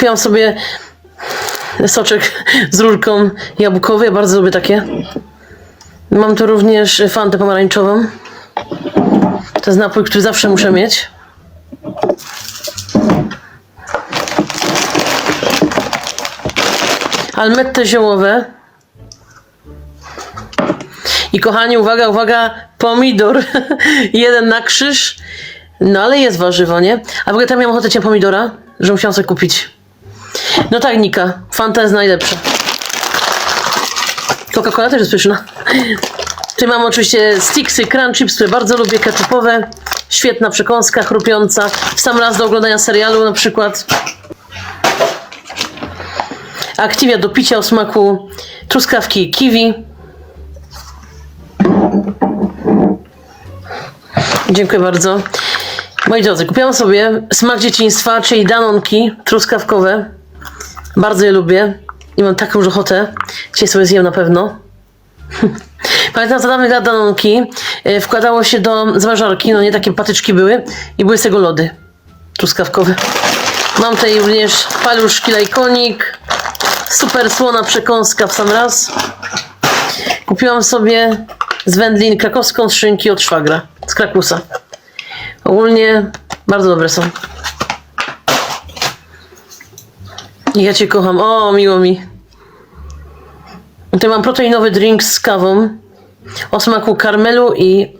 Kupiłam sobie soczek z rurką jabłkowy, ja bardzo lubię takie. Mam tu również fantę pomarańczową. To jest napój, który zawsze muszę mieć. Almette ziołowe. I kochani, uwaga, uwaga, pomidor. Jeden na krzyż. No ale jest warzywo, nie? A w ogóle tam miałam ochotę cię pomidora, że musiałam sobie kupić. No tak, Nika. Fanta jest najlepsza. Coca-Cola też jest pyszna. Tu mam oczywiście sticksy, crunch chips, które bardzo lubię, ketchupowe. Świetna przekąska, chrupiąca. W sam raz do oglądania serialu na przykład. Activia do picia o smaku truskawki kiwi. Dziękuję bardzo. Moi drodzy, kupiłam sobie smak dzieciństwa, czyli danonki truskawkowe. Bardzo je lubię i mam taką już ochotę. Dzisiaj sobie zjem na pewno. Pamiętam za dawnych lat danonki e, wkładało się do zamrażarki, no nie takie patyczki były i były z tego lody truskawkowe. Mam tutaj również paluszki lajkonik, super słona przekąska w sam raz. Kupiłam sobie z wędlin krakowską szynki od szwagra, z Krakusa. Ogólnie bardzo dobre są. Ja cię kocham. O, miło mi. Tutaj mam proteinowy drink z kawą o smaku karmelu i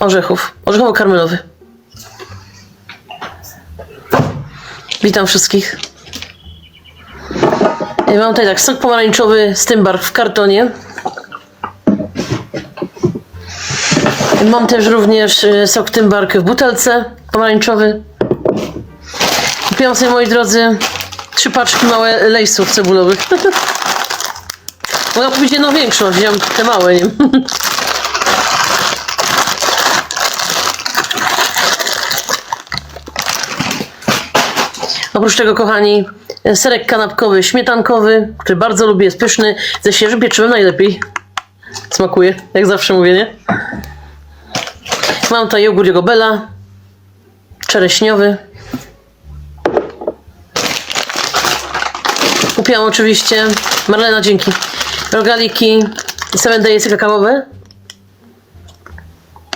orzechów. Orzechowo-karmelowy. Witam wszystkich. Mam tutaj tak sok pomarańczowy z tymbark w kartonie. Mam też również y, sok tymbark w butelce pomarańczowy. Kupiłam sobie, moi drodzy, trzy paczki małe lejsów cebulowych. Mogłam kupić jedną większą, wziąłem te małe, nie? Oprócz tego, kochani, serek kanapkowy, śmietankowy, który bardzo lubię, jest pyszny, ze świeżym pieczywem najlepiej. Smakuje, jak zawsze mówię, nie? Mam tutaj jogurt Jogobela, czereśniowy. Kupiłam oczywiście, Marlena, dzięki, rogaliki i 7 daysy kakaowe.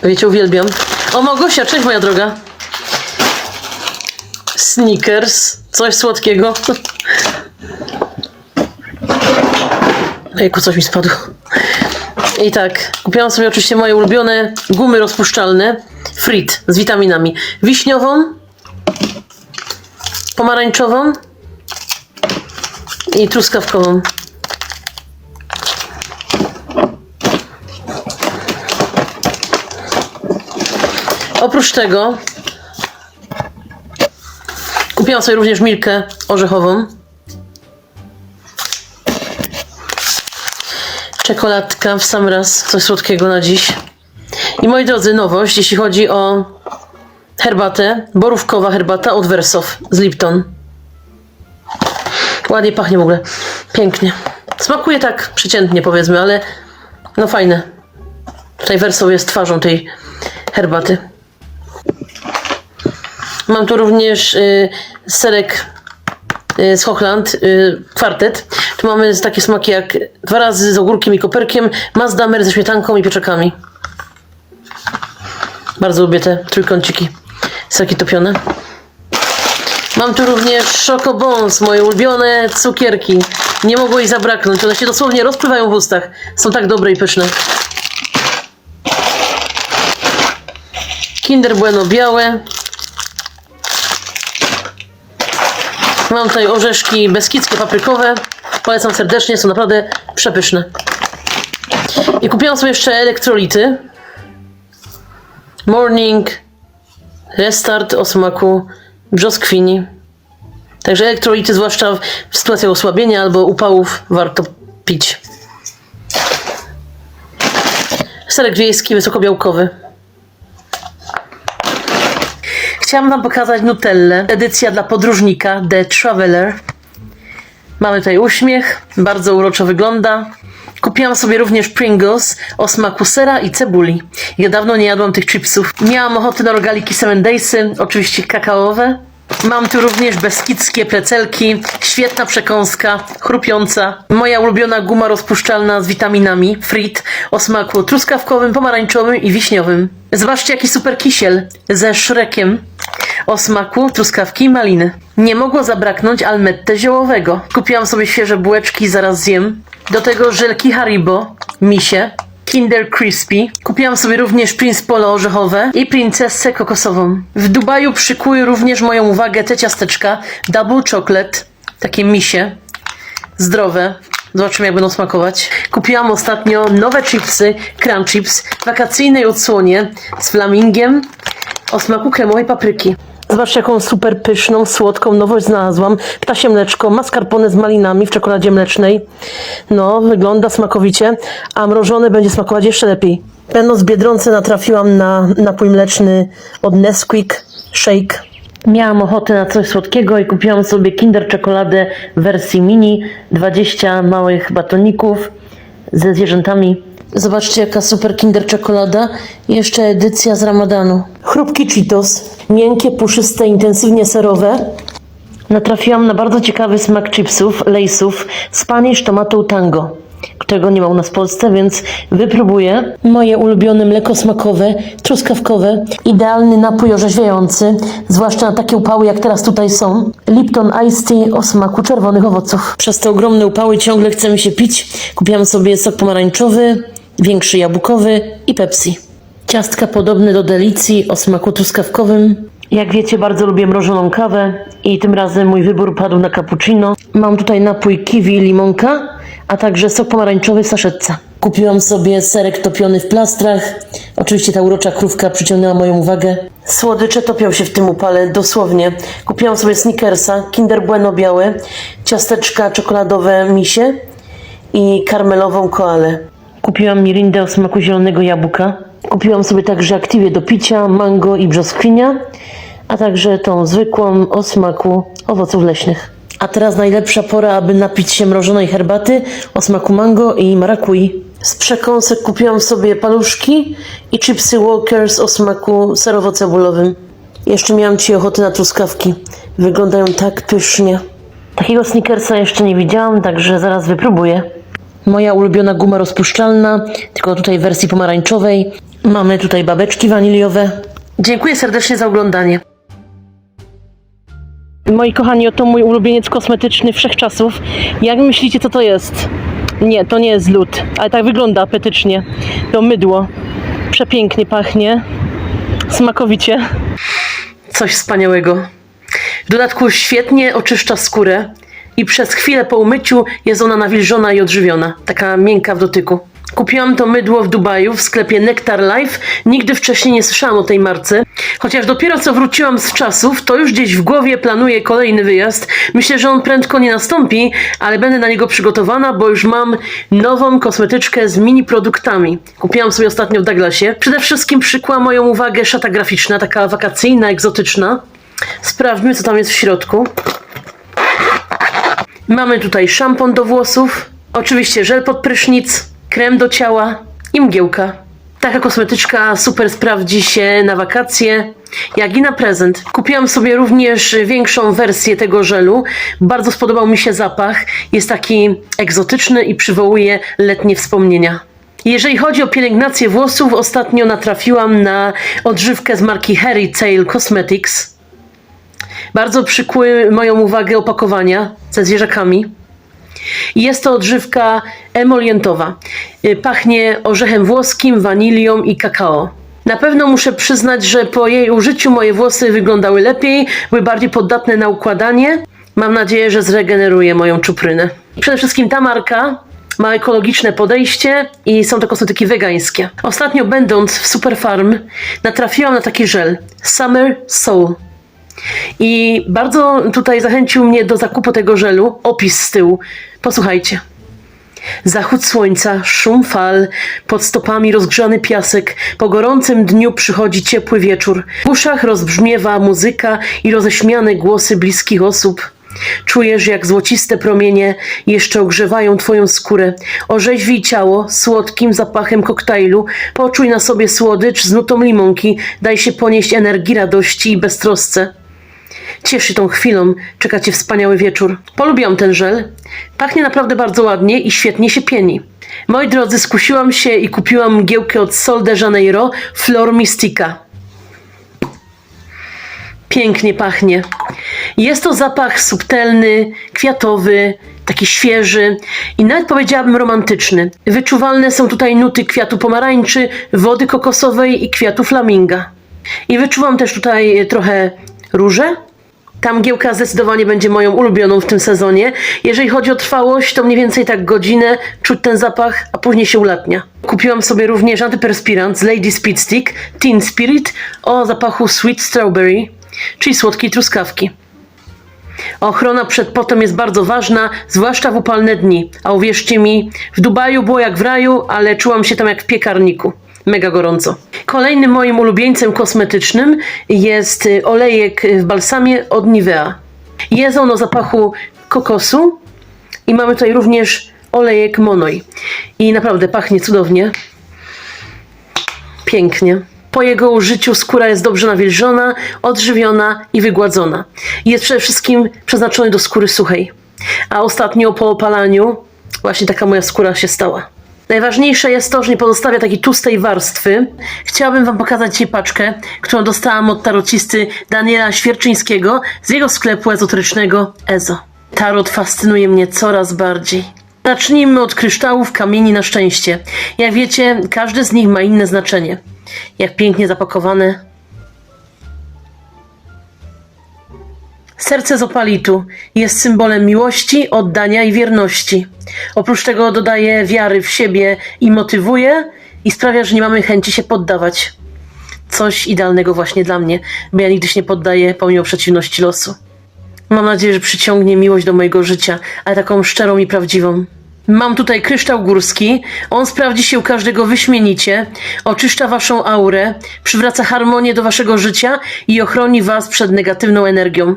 Wiecie, uwielbiam. O, Małgosia, cześć moja droga. Snickers, coś słodkiego. Ejku, coś mi spadło. I tak, kupiłam sobie oczywiście moje ulubione gumy rozpuszczalne Frit z witaminami. Wiśniową, pomarańczową i truskawkową. Oprócz tego kupiłam sobie również milkę orzechową. Czekoladka w sam raz, coś słodkiego na dziś. I moi drodzy, nowość, jeśli chodzi o herbatę, borówkowa herbata od Wersow z Lipton. Ładnie pachnie w ogóle, pięknie. Smakuje tak przeciętnie powiedzmy, ale no fajne. Tutaj Wersow jest twarzą tej herbaty. Mam tu również y, serek y, z Hochland, y, kwartet. Tu mamy takie smaki jak dwa razy z ogórkiem i koperkiem, mazdamer ze śmietanką i pieczakami. Bardzo lubię te trójkąciki, serki topione. Mam tu również Chocobons, moje ulubione cukierki. Nie mogło jej zabraknąć, one się dosłownie rozpływają w ustach. Są tak dobre i pyszne. Kinder Bueno białe. Mam tutaj orzeszki beskidzkie, paprykowe. Polecam serdecznie, są naprawdę przepyszne. I kupiłam sobie jeszcze elektrolity. Morning Restart o smaku brzoskwini. Także elektrolity, zwłaszcza w sytuacjach osłabienia albo upałów, warto pić. Serek wiejski, wysokobiałkowy. Chciałam Wam pokazać Nutellę. Edycja dla podróżnika The Traveler. Mamy tutaj uśmiech, bardzo uroczo wygląda. Kupiłam sobie również Pringles o smaku sera i cebuli. Ja dawno nie jadłam tych chipsów. Miałam ochotę na rogaliki Seven Daysy, oczywiście kakaowe. Mam tu również beskidzkie precelki, świetna przekąska, chrupiąca. Moja ulubiona guma rozpuszczalna z witaminami, frit, o smaku truskawkowym, pomarańczowym i wiśniowym. Zobaczcie jaki super kisiel ze szrekiem o smaku truskawki i maliny. Nie mogło zabraknąć almette ziołowego. Kupiłam sobie świeże bułeczki, zaraz zjem. Do tego żelki Haribo, misie, Kinder Crispy. Kupiłam sobie również Prince Polo orzechowe i princessę kokosową. W Dubaju przykuły również moją uwagę te ciasteczka Double Chocolate, takie misie, zdrowe. Zobaczymy jak będą smakować. Kupiłam ostatnio nowe chipsy, Crunch Chips, w wakacyjnej odsłonie z flamingiem o smaku kremowej papryki. Zobaczcie, jaką super pyszną, słodką nowość znalazłam. Ptasie mleczko, mascarpone z malinami w czekoladzie mlecznej. No, wygląda smakowicie, a mrożone będzie smakować jeszcze lepiej. Będąc w Biedronce natrafiłam na napój mleczny od Nesquik Shake. Miałam ochotę na coś słodkiego i kupiłam sobie Kinder czekoladę w wersji mini. 20 małych batoników ze zwierzętami. Zobaczcie, jaka super Kinder czekolada. I jeszcze edycja z Ramadanu. Chrupki Cheetos. Miękkie, puszyste, intensywnie serowe. Natrafiłam na bardzo ciekawy smak chipsów, lejsów, Spanish Tomato Tango, którego nie ma u nas w Polsce, więc wypróbuję. Moje ulubione mleko smakowe, truskawkowe, idealny napój orzeźwiający, zwłaszcza na takie upały jak teraz tutaj są. Lipton Ice Tea o smaku czerwonych owoców. Przez te ogromne upały ciągle chce mi się pić. Kupiłam sobie sok pomarańczowy, większy jabłkowy i Pepsi. Ciastka podobne do delicji o smaku truskawkowym. Jak wiecie, bardzo lubię mrożoną kawę i tym razem mój wybór padł na cappuccino. Mam tutaj napój kiwi limonka, a także sok pomarańczowy w saszetce. Kupiłam sobie serek topiony w plastrach. Oczywiście ta urocza krówka przyciągnęła moją uwagę. Słodycze topią się w tym upale, dosłownie. Kupiłam sobie Snickersa, Kinder Bueno białe, ciasteczka czekoladowe misie i karmelową koalę. Kupiłam mirindę o smaku zielonego jabłka. Kupiłam sobie także aktywie do picia, mango i brzoskwinia, a także tą zwykłą o smaku owoców leśnych. A teraz najlepsza pora, aby napić się mrożonej herbaty o smaku mango i marakui. Z przekąsek kupiłam sobie paluszki i chipsy Walkers o smaku serowo-cebulowym. Jeszcze miałam ci ochotę na truskawki. Wyglądają tak pysznie. Takiego snickersa jeszcze nie widziałam, także zaraz wypróbuję. Moja ulubiona guma rozpuszczalna, tylko tutaj w wersji pomarańczowej. Mamy tutaj babeczki waniliowe. Dziękuję serdecznie za oglądanie. Moi kochani, oto mój ulubieniec kosmetyczny wszechczasów. Jak myślicie, co to jest? Nie, to nie jest lód, ale tak wygląda apetycznie. To mydło. Przepięknie pachnie. Smakowicie. Coś wspaniałego. W dodatku świetnie oczyszcza skórę i przez chwilę po umyciu jest ona nawilżona i odżywiona. Taka miękka w dotyku. Kupiłam to mydło w Dubaju w sklepie Nectar Life. Nigdy wcześniej nie słyszałam o tej marce. Chociaż dopiero co wróciłam z czasów, to już gdzieś w głowie planuję kolejny wyjazd. Myślę, że on prędko nie nastąpi, ale będę na niego przygotowana, bo już mam nową kosmetyczkę z mini produktami. Kupiłam sobie ostatnio w Douglasie. Przede wszystkim przykła moją uwagę szata graficzna, taka wakacyjna, egzotyczna. Sprawdźmy, co tam jest w środku. Mamy tutaj szampon do włosów, oczywiście żel pod prysznic, krem do ciała i mgiełka. Taka kosmetyczka super sprawdzi się na wakacje, jak i na prezent. Kupiłam sobie również większą wersję tego żelu. Bardzo spodobał mi się zapach. Jest taki egzotyczny i przywołuje letnie wspomnienia. Jeżeli chodzi o pielęgnację włosów, ostatnio natrafiłam na odżywkę z marki Harry Tail Cosmetics. Bardzo przykuły moją uwagę opakowania ze zwierzakami. Jest to odżywka emolientowa. Y, Pachnie orzechem włoskim, wanilią i kakao. Na pewno muszę przyznać, że po jej użyciu moje włosy wyglądały lepiej, były bardziej poddatne na układanie. Mam nadzieję, że zregeneruje moją czuprynę. Przede wszystkim ta marka ma ekologiczne podejście i są to kosmetyki wegańskie. Ostatnio będąc w Superfarm natrafiłam na taki żel Summer Soul. I bardzo tutaj zachęcił mnie do zakupu tego żelu. Opis z tyłu. Posłuchajcie. Zachód słońca, szum fal, pod stopami rozgrzany piasek, po gorącym dniu przychodzi ciepły wieczór. W uszach rozbrzmiewa muzyka i roześmiane głosy bliskich osób. Czujesz, jak złociste promienie jeszcze ogrzewają twoją skórę. Orzeźwij ciało słodkim zapachem koktajlu. Poczuj na sobie słodycz z nutą limonki. Daj się ponieść energii radości i beztrosce. Ciesz się tą chwilą, czeka cię wspaniały wieczór. Polubiłam ten żel. Pachnie naprawdę bardzo ładnie i świetnie się pieni. Moi drodzy, skusiłam się i kupiłam mgiełkę od Sol de Janeiro Flor Mystica. Pięknie pachnie. Jest to zapach subtelny, kwiatowy, taki świeży i nawet powiedziałabym romantyczny. Wyczuwalne są tutaj nuty kwiatu pomarańczy, wody kokosowej i kwiatu flaminga. I wyczuwam też tutaj trochę róże. Ta mgiełka zdecydowanie będzie moją ulubioną w tym sezonie. Jeżeli chodzi o trwałość, to mniej więcej tak godzinę czuć ten zapach, a później się ulatnia. Kupiłam sobie również antyperspirant z Lady Speed Stick Teen Spirit o zapachu Sweet Strawberry, czyli słodkiej truskawki. Ochrona przed potem jest bardzo ważna, zwłaszcza w upalne dni. A uwierzcie mi, w Dubaju było jak w raju, ale czułam się tam jak w piekarniku. Mega gorąco. Kolejnym moim ulubieńcem kosmetycznym jest y, olejek w balsamie od Nivea. Jest on o zapachu kokosu i mamy tutaj również olejek Monoi. I naprawdę pachnie cudownie. Pięknie. Po jego użyciu skóra jest dobrze nawilżona, odżywiona i wygładzona. Jest przede wszystkim przeznaczony do skóry suchej. A ostatnio po opalaniu właśnie taka moja skóra się stała. Najważniejsze jest to, że nie pozostawia takiej tłustej warstwy. Chciałabym Wam pokazać dzisiaj paczkę, którą dostałam od tarocisty Daniela Świerczyńskiego z jego sklepu ezoterycznego EZO. Tarot fascynuje mnie coraz bardziej. Zacznijmy od kryształów kamieni na szczęście. Jak wiecie, każdy z nich ma inne znaczenie. Jak pięknie zapakowane. Serce z opalitu jest symbolem miłości, oddania i wierności. Oprócz tego dodaje wiary w siebie i motywuje i sprawia, że nie mamy chęci się poddawać. Coś idealnego właśnie dla mnie, bo ja nigdy się nie poddaję pomimo przeciwności losu. Mam nadzieję, że przyciągnie miłość do mojego życia, ale taką szczerą i prawdziwą. Mam tutaj kryształ górski. On sprawdzi się u każdego wyśmienicie, oczyszcza waszą aurę, przywraca harmonię do waszego życia i ochroni was przed negatywną energią.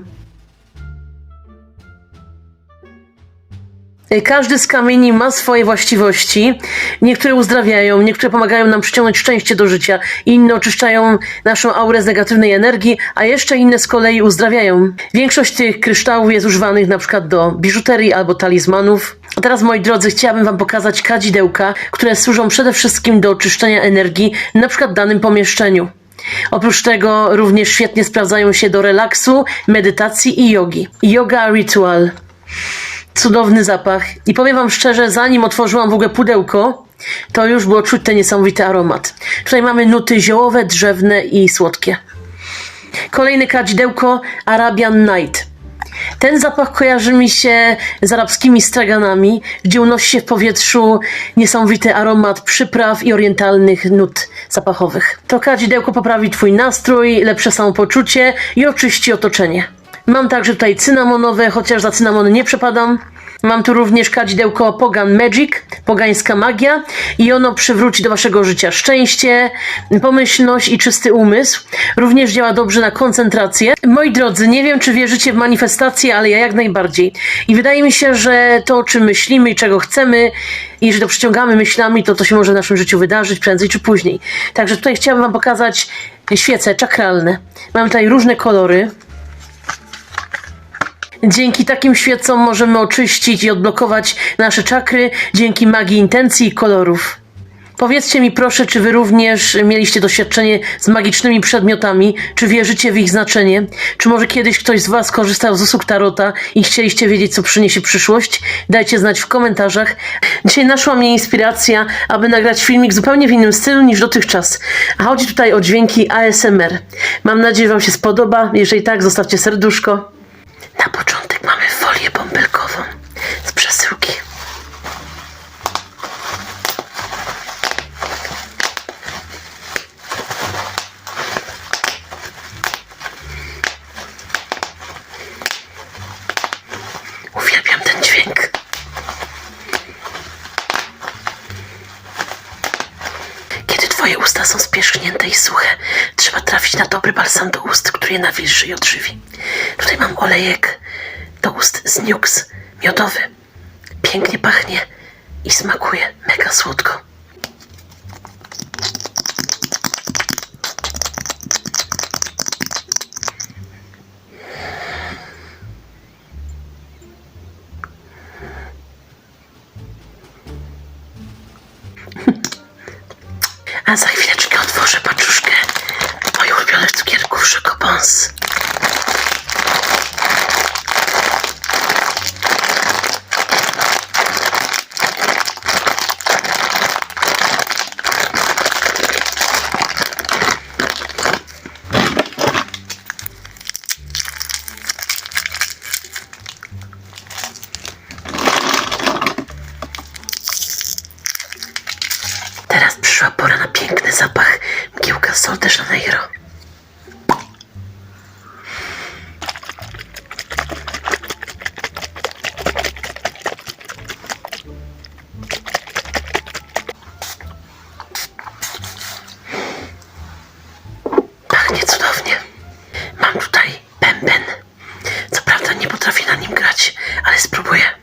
Każdy z kamieni ma swoje właściwości. Niektóre uzdrawiają, niektóre pomagają nam przyciągnąć szczęście do życia, inne oczyszczają naszą aurę z negatywnej energii, a jeszcze inne z kolei uzdrawiają. Większość tych kryształów jest używanych na przykład do biżuterii albo talizmanów. A teraz, moi drodzy, chciałabym Wam pokazać kadzidełka, które służą przede wszystkim do oczyszczenia energii, na przykład w danym pomieszczeniu. Oprócz tego również świetnie sprawdzają się do relaksu, medytacji i jogi. Yoga Ritual. Cudowny zapach. I powiem Wam szczerze, zanim otworzyłam w ogóle pudełko, to już było czuć ten niesamowity aromat. Tutaj mamy nuty ziołowe, drzewne i słodkie. Kolejne kadzidełko Arabian Night. Ten zapach kojarzy mi się z arabskimi straganami, gdzie unosi się w powietrzu niesamowity aromat przypraw i orientalnych nut zapachowych. To kadzidełko poprawi Twój nastrój, lepsze samopoczucie i oczyści otoczenie. Mam także tutaj cynamonowe, chociaż za cynamony nie przepadam. Mam tu również kadzidełko Pogan Magic, pogańska magia i ono przywróci do waszego życia szczęście, pomyślność i czysty umysł. Również działa dobrze na koncentrację. Moi drodzy, nie wiem czy wierzycie w manifestacje, ale ja jak najbardziej. I wydaje mi się, że to o czym myślimy i czego chcemy i jeżeli to przyciągamy myślami, to to się może w naszym życiu wydarzyć prędzej czy później. Także tutaj chciałabym wam pokazać świece czakralne. Mam tutaj różne kolory. Dzięki takim świecom możemy oczyścić i odblokować nasze czakry dzięki magii intencji i kolorów. Powiedzcie mi proszę, czy wy również mieliście doświadczenie z magicznymi przedmiotami, czy wierzycie w ich znaczenie, czy może kiedyś ktoś z was korzystał z usług Tarota i chcieliście wiedzieć, co przyniesie przyszłość? Dajcie znać w komentarzach. Dzisiaj naszła mnie inspiracja, aby nagrać filmik zupełnie w innym stylu niż dotychczas. A chodzi tutaj o dźwięki ASMR. Mam nadzieję, że wam się spodoba. Jeżeli tak, zostawcie serduszko. Na początek mamy folię bąbelkową z przesyłki. Uwielbiam ten dźwięk. Kiedy twoje usta są spierzchnięte i suche, trzeba trafić na dobry balsam do ust, który je nawilży i odżywi. Tutaj mam olejek do ust z Nux, miodowy. Pięknie pachnie i smakuje mega słodko. A za chwileczkę otworzę paczuszkę moich ulubionych cukierków Chocobons. Piękny zapach mgiełka Sol de Janeiro. Pachnie cudownie. Mam tutaj bęben. Co prawda nie potrafię na nim grać, ale spróbuję.